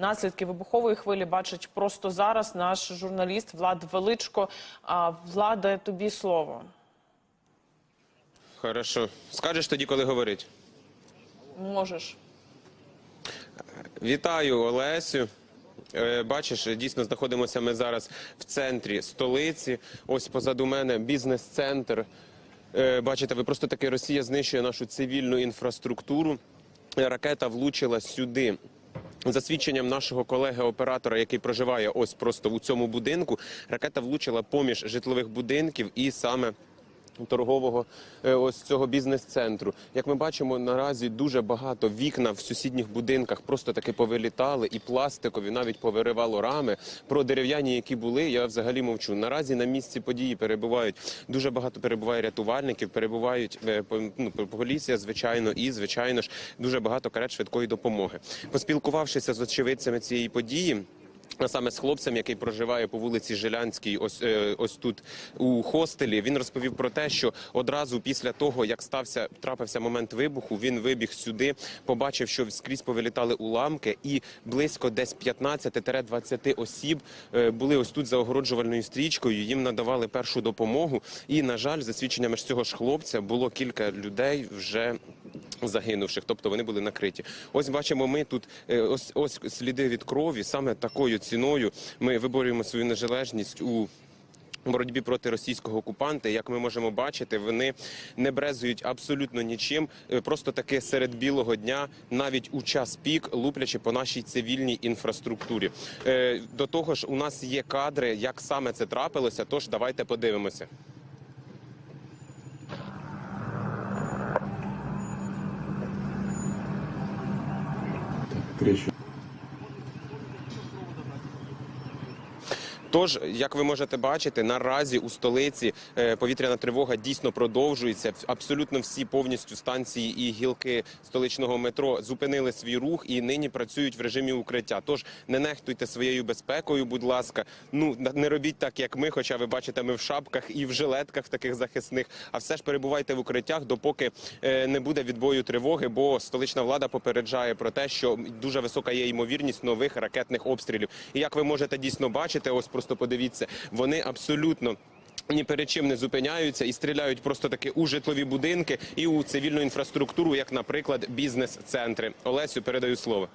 наслідки вибухової хвилі бачить просто зараз наш журналіст Влад Величко. А Владе, тобі слово. Хорошо. Скажеш тоді, коли говорить. Можеш. Вітаю, Олесю. Е, Бачиш, дійсно знаходимося ми зараз в центрі столиці. Ось позаду мене бізнес-центр. Е, Бачите, ви просто таки Росія знищує нашу цивільну інфраструктуру. Ракета влучила сюди. За свідченням нашого колеги-оператора, який проживає ось просто у цьому будинку, ракета влучила поміж житлових будинків і саме торгового е, ось цього бізнес-центру. Як ми бачимо, наразі дуже багато вікна в сусідніх будинках просто таки повилітали, і пластикові навіть повиривало рами. Про дерев'яні, які були, я взагалі мовчу. Наразі на місці події перебувають дуже багато перебуває рятувальників, перебувають е, ну, поліція, звичайно, і звичайно ж дуже багато карет швидкої допомоги. Поспілкувавшися з очевидцями цієї події. А саме з хлопцем, який проживає по вулиці Жилянській, ось е, ось тут у хостелі, він розповів про те, що одразу після того, як стався трапився момент вибуху, він вибіг сюди, побачив, що скрізь повилітали уламки, і близько десь 15-20 осіб е, були ось тут за огороджувальною стрічкою. Їм надавали першу допомогу. І на жаль, за свідченнями ж цього ж хлопця було кілька людей вже загинувших, тобто вони були накриті. Ось бачимо, ми тут е, ось ось сліди від крові. Саме такою ціною ми виборюємо свою незалежність у. Боротьбі проти російського окупанта, як ми можемо бачити, вони не брезують абсолютно нічим. Е, Просто таки серед білого дня, навіть у час пік, луплячи по нашій цивільній інфраструктурі. Е, До того ж, у нас є кадри, як саме це трапилося. Тож давайте подивимося. Кричу. Тож, як ви можете бачити, наразі у столиці е, повітряна тривога дійсно продовжується. Абсолютно всі повністю станції і гілки столичного метро зупинили свій рух і нині працюють в режимі укриття. Тож не нехтуйте своєю безпекою, будь ласка. Ну не робіть так, як ми. Хоча ви бачите, ми в шапках і в жилетках таких захисних. А все ж перебувайте в укриттях, допоки е, не буде відбою тривоги. Бо столична влада попереджає про те, що дуже висока є ймовірність нових ракетних обстрілів. І як ви можете дійсно бачити, ось просто подивіться, вони абсолютно. Ні перед чим не зупиняються і стріляють просто таки у житлові будинки і у цивільну інфраструктуру, як, наприклад, бізнес-центри. Олесю передаю слово.